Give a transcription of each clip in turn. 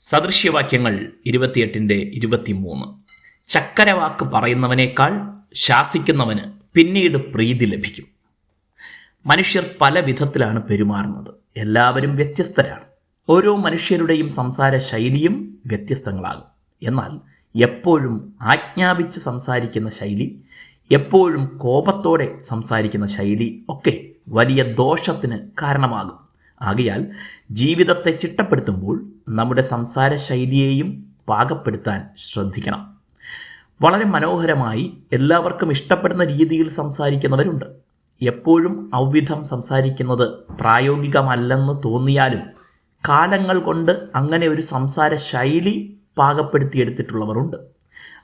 സദൃശ്യവാക്യങ്ങൾ ഇരുപത്തിയെട്ടിന്റെ ഇരുപത്തിമൂന്ന്. ചക്കരവാക്ക് പറയുന്നവനേക്കാൾ ശാസിക്കുന്നവന് പിന്നീട് പ്രീതി ലഭിക്കും. മനുഷ്യർ പല വിധത്തിലാണ് പെരുമാറുന്നത്. എല്ലാവരും വ്യത്യസ്തരാണ്. ഓരോ മനുഷ്യരുടെയും സംസാര ശൈലിയും വ്യത്യസ്തങ്ങളാകും. എന്നാൽ എപ്പോഴും ആജ്ഞാപിച്ച് സംസാരിക്കുന്ന ശൈലി എപ്പോഴും കോപത്തോടെ സംസാരിക്കുന്ന ശൈലി ഒക്കെ വലിയ ദോഷത്തിന് കാരണമാകും. ആകയാൽ ജീവിതത്തെ ചിട്ടപ്പെടുത്തുമ്പോൾ നമ്മുടെ സംസാര ശൈലിയെയും പാകപ്പെടുത്താൻ ശ്രദ്ധിക്കണം. വളരെ മനോഹരമായി എല്ലാവർക്കും ഇഷ്ടപ്പെടുന്ന രീതിയിൽ സംസാരിക്കുന്നവരുണ്ട്. എപ്പോഴും ഔവിധം സംസാരിക്കുന്നത് പ്രായോഗികമല്ലെന്ന് തോന്നിയാലും കാലങ്ങൾ കൊണ്ട് അങ്ങനെ ഒരു സംസാര ശൈലി പാകപ്പെടുത്തിയെടുത്തിട്ടുള്ളവരുണ്ട്.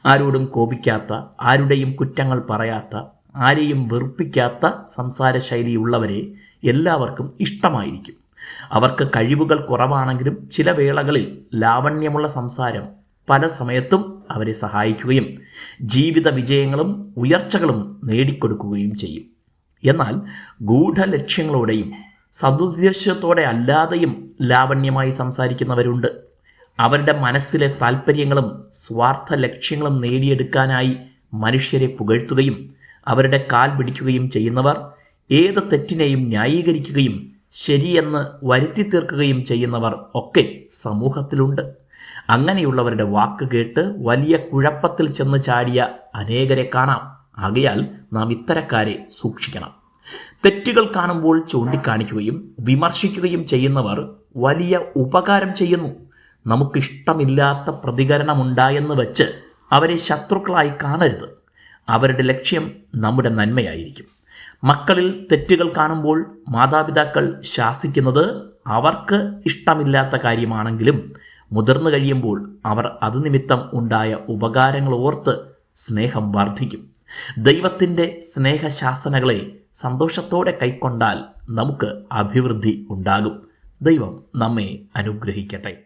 ആരോടും കോപിക്കാത്ത ആരുടെയും കുറ്റങ്ങൾ പറയാത്ത ആരെയും വെറുപ്പിക്കാത്ത സംസാര ശൈലിയുള്ളവരെ എല്ലാവർക്കും ഇഷ്ടമായിരിക്കും. അവർക്ക് കഴിവുകൾ കുറവാണെങ്കിലും ചില വേളകളിൽ ലാവണ്യമുള്ള സംസാരം പല സമയത്തും അവരെ സഹായിക്കുകയും ജീവിത വിജയങ്ങളും ഉയർച്ചകളും നേടിക്കൊടുക്കുകയും ചെയ്യും. എന്നാൽ ഗൂഢലക്ഷ്യങ്ങളോടെയും സതുദ്ദേശത്തോടെ അല്ലാതെയും ലാവണ്യമായി സംസാരിക്കുന്നവരുണ്ട്. അവരുടെ മനസ്സിലെ താല്പര്യങ്ങളും സ്വാർത്ഥ ലക്ഷ്യങ്ങളും നേടിയെടുക്കാനായി മനുഷ്യരെ പുകഴ്ത്തുകയും അവരുടെ കാൽ പിടിക്കുകയും ചെയ്യുന്നവർ ഏത് തെറ്റിനെയും ന്യായീകരിക്കുകയും ശരിയെന്ന് വരുത്തി തീർക്കുകയും ചെയ്യുന്നവർ ഒക്കെ സമൂഹത്തിലുണ്ട്. അങ്ങനെയുള്ളവരുടെ വാക്ക് കേട്ട് വലിയ കുഴപ്പത്തിൽ ചെന്ന് ചാടിയ അനേകരെ കാണാം. ആകയാൽ നാം ഇത്തരക്കാരെ സൂക്ഷിക്കണം. തെറ്റുകൾ കാണുമ്പോൾ ചൂണ്ടിക്കാണിക്കുകയും വിമർശിക്കുകയും ചെയ്യുന്നവർ വലിയ ഉപകാരം ചെയ്യുന്നു. നമുക്കിഷ്ടമില്ലാത്ത പ്രതികരണമുണ്ടായെന്ന് വെച്ച് അവരെ ശത്രുക്കളായി കാണരുത്. അവരുടെ ലക്ഷ്യം നമ്മുടെ നന്മയായിരിക്കും. മക്കളിൽ തെറ്റുകൾ കാണുമ്പോൾ മാതാപിതാക്കൾ ശാസിക്കുന്നത് അവർക്ക് ഇഷ്ടമില്ലാത്ത കാര്യമാണെങ്കിലും മുതിർന്നു കഴിയുമ്പോൾ അവർ അത് നിമിത്തം ഉണ്ടായ ഉപകാരങ്ങൾ ഓർത്ത് സ്നേഹം വർദ്ധിക്കും. ദൈവത്തിന്റെ സ്നേഹശാസനകളെ സന്തോഷത്തോടെ കൈക്കൊണ്ടാൽ നമുക്ക് അഭിവൃദ്ധി ഉണ്ടാകും. ദൈവം നമ്മെ അനുഗ്രഹിക്കട്ടെ.